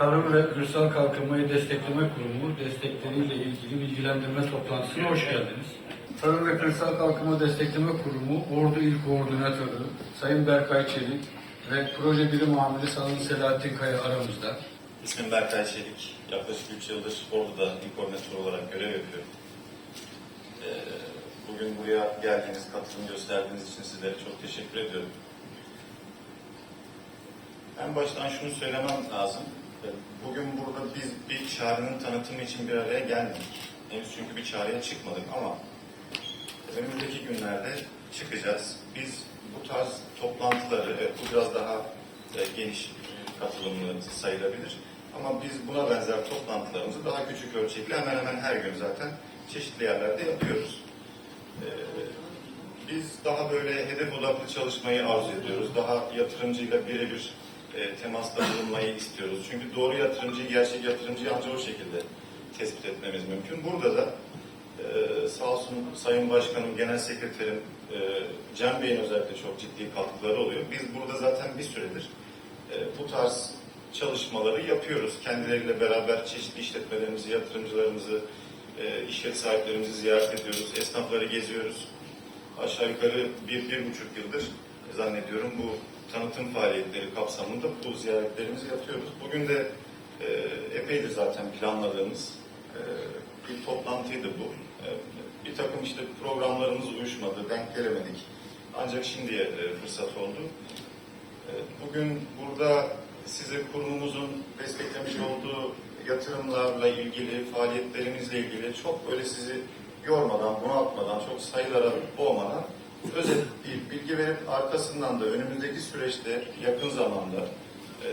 Tarım ve Kırsal Kalkınmayı Destekleme Kurumu destekleriyle ilgili bilgilendirme toplantısına hoş geldiniz. Tarım ve Kırsal Kalkınma Destekleme Kurumu Ordu İl Koordinatörü Sayın Berkay Çelik ve Proje Birim Amiri Sayın Selahattin Kaya aramızda. İsmim Berkay Çelik. Yaklaşık 3 yıldır Ordu'da il koordinatörü olarak görev yapıyorum. Ee, Bugün buraya geldiğiniz, katılım gösterdiğiniz için sizlere çok teşekkür ediyorum. En baştan şunu söylemem lazım. Bugün burada biz bir çağrının tanıtımı için bir araya gelmedik. Henüz çünkü bir çağrıya çıkmadık ama önümüzdeki günlerde çıkacağız. Biz bu tarz toplantıları, bu biraz daha e, geniş e, katılımlı sayılabilir. Ama biz buna benzer toplantılarımızı daha küçük ölçekli hemen hemen her gün zaten çeşitli yerlerde yapıyoruz. Ee, Biz daha böyle hedef odaklı çalışmayı arzu ediyoruz. Daha yatırımcıyla birebir e, temasta bulunmayı istiyoruz. Çünkü doğru yatırımcıyı, gerçek yatırımcıyı ancak o şekilde tespit etmemiz mümkün. Burada da e, sağ olsun Sayın Başkanım, Genel Sekreterim e, Cem Bey'in özellikle çok ciddi katkıları oluyor. Biz burada zaten bir süredir e, bu tarz çalışmaları yapıyoruz. Kendileriyle beraber çeşitli işletmelerimizi, yatırımcılarımızı, e, iş yeri sahiplerimizi ziyaret ediyoruz, esnafları geziyoruz. Aşağı yukarı bir, bir buçuk yıldır zannediyorum bu tanıtım faaliyetleri kapsamında bu ziyaretlerimizi yapıyoruz. Bugün de e, epeydir zaten planladığımız e, bir toplantıydı bu. E, bir takım işte programlarımız uyuşmadı, denk gelemedik. Ancak şimdiye e, fırsat oldu. E, Bugün burada size kurumumuzun desteklemiş olduğu yatırımlarla ilgili, faaliyetlerimizle ilgili çok böyle sizi yormadan, bunaltmadan, çok sayılara boğmadan özet bir bilgi verip arkasından da önümüzdeki süreçte yakın zamanda e,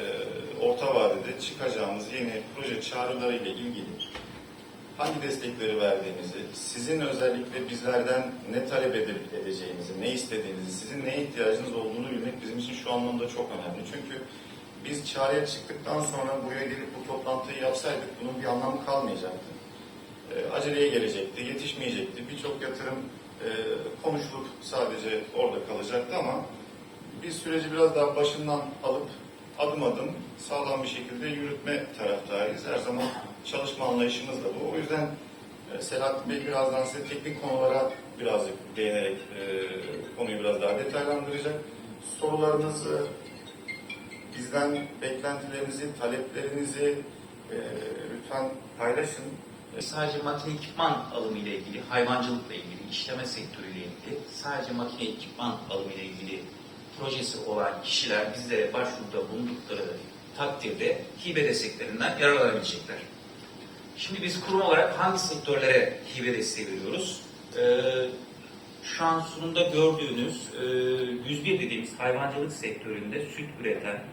orta vadede çıkacağımız yeni proje çağrıları ile ilgili hangi destekleri verdiğimizi, sizin özellikle bizlerden ne talep edeceğinizi, ne istediğinizi, sizin neye ihtiyacınız olduğunu bilmek bizim için şu anlamda çok önemli. Çünkü biz çağrıya çıktıktan sonra buraya gelip bu toplantıyı yapsaydık bunun bir anlamı kalmayacaktı. E, aceleye gelecekti, yetişmeyecekti. Birçok yatırım e, konuşulup sadece orada kalacaktı ama biz süreci biraz daha başından alıp adım adım sağlam bir şekilde yürütme taraftarıyız. Her zaman çalışma anlayışımız da bu. O yüzden e, Selahattin Bey birazdan size teknik konulara birazcık değinerek e, konuyu biraz daha detaylandıracak. Sorularınızı, bizden beklentilerinizi, taleplerinizi e, lütfen paylaşın. Sadece makine ekipman alımı ile ilgili, hayvancılıkla ilgili, işleme sektörüyle ilgili, sadece makine ekipman alımı ile ilgili projesi olan kişiler bizlere başvuruda bulundukları takdirde hibe desteklerinden yararlanabilecekler. Şimdi biz kurum olarak hangi sektörlere hibe desteği veriyoruz? Ee, şu an sunumda gördüğünüz e, 101 dediğimiz hayvancılık sektöründe süt üreten,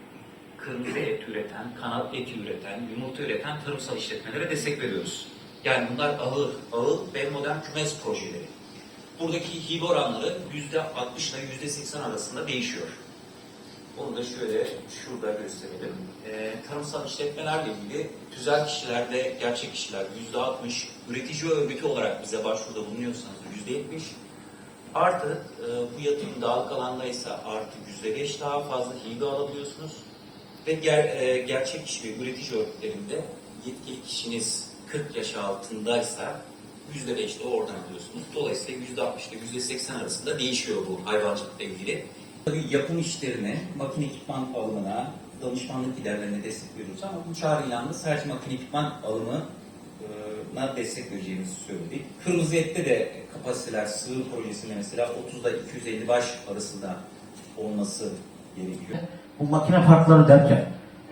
kırmızı et üreten, kanat eti üreten, yumurta üreten tarımsal işletmelere destek veriyoruz. Yani bunlar ağır, ağır ve modern kümes projeleri. Buradaki hibe oranları yüzde 60 ile yüzde 80 arasında değişiyor. Onu da şöyle şurada gösterelim. Ee, tarımsal işletmelerle ilgili tüzel kişilerde gerçek kişiler yüzde 60, üretici örgütü olarak bize başvuruda bulunuyorsanız yüzde 70, artı e, bu yatırım dağlık alandaysa artı yüzde 5 daha fazla hibe alabiliyorsunuz. Ve ger, e, gerçek kişi ve üretici örgütlerinde yetkili kişiniz 40 yaş altındaysa yüzde beş de oradan alıyorsunuz. Dolayısıyla yüzde altmış ile yüzde seksen arasında değişiyor bu hayvancılıkla ilgili. Tabii yapım işlerine, makine ekipman alımına, danışmanlık giderlerine destek veriyoruz ama bu çağrı yalnız sadece makine ekipman alımına destek vereceğimizi söyledik. Kırmızı ette de kapasiteler sığır projesinde mesela 30'da 250 baş arasında olması gerekiyor. Bu makine parkları derken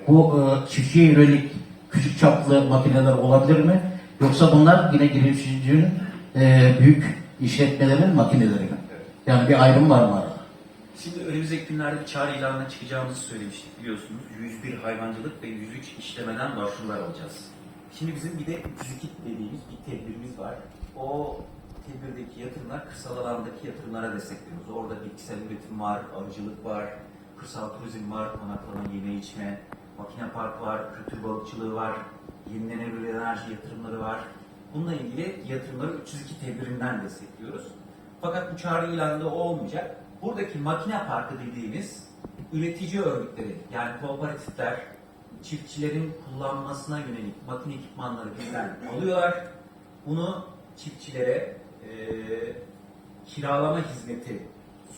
bu e, çiftçiye yönelik küçük çaplı makineler olabilir mi? Yoksa bunlar yine girişimcinin e, büyük işletmelerin makineleri mi? Yani bir ayrım var mı arada? Şimdi önümüzdeki günlerde bir çağrı ilanına çıkacağımızı söylemiştik biliyorsunuz. 101 hayvancılık ve 103 işlemeden başvurular alacağız. Şimdi bizim bir de 32 dediğimiz bir tedbirimiz var. O tedbirdeki yatırımlar kırsal alandaki yatırımlara destek veriyoruz. Orada bitkisel üretim var, arıcılık var, kırsal turizm var, konaklama, yeme içme, makine park var, kültür balıkçılığı var, yenilenebilir enerji yatırımları var. Bununla ilgili yatırımları 302 tedbirinden destekliyoruz. Fakat bu çağrı ilanında olmayacak. Buradaki makine parkı dediğimiz üretici örgütleri yani kooperatifler çiftçilerin kullanmasına yönelik makine ekipmanları bizden alıyorlar. Bunu çiftçilere e, kiralama hizmeti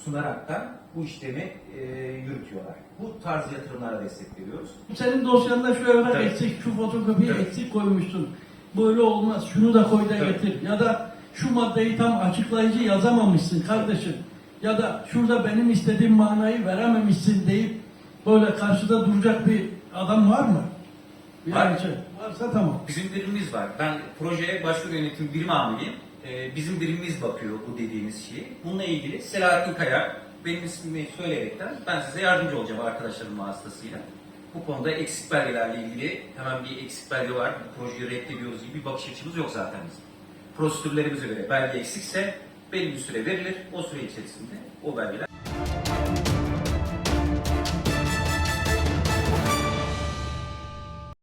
sunaraktan bu işlemi e, yürütüyorlar. Bu tarz yatırımlara destek veriyoruz. Senin dosyanda evrak Tabii. eksik, şu fotokopiyi Tabii. eksik koymuşsun. Böyle olmaz. Şunu da koy da Tabii. getir. Ya da şu maddeyi tam açıklayıcı yazamamışsın kardeşim. Ya da şurada benim istediğim manayı verememişsin deyip böyle karşıda duracak bir adam var mı? Var. Yani şey, varsa tamam. Bizim birimimiz var. Ben projeye başvuru yönetim birimi amiriyim. Ee, bizim birimimiz bakıyor bu dediğimiz şeyi. Bununla ilgili Selahattin Kaya benim ismimi söyleyerekten ben size yardımcı olacağım arkadaşlarım vasıtasıyla. Bu konuda eksik belgelerle ilgili hemen bir eksik belge var. Bu projeyi reddediyoruz gibi bir bakış açımız yok zaten bizim. Prosedürlerimize göre belge eksikse belli bir süre verilir. O süre içerisinde o belgeler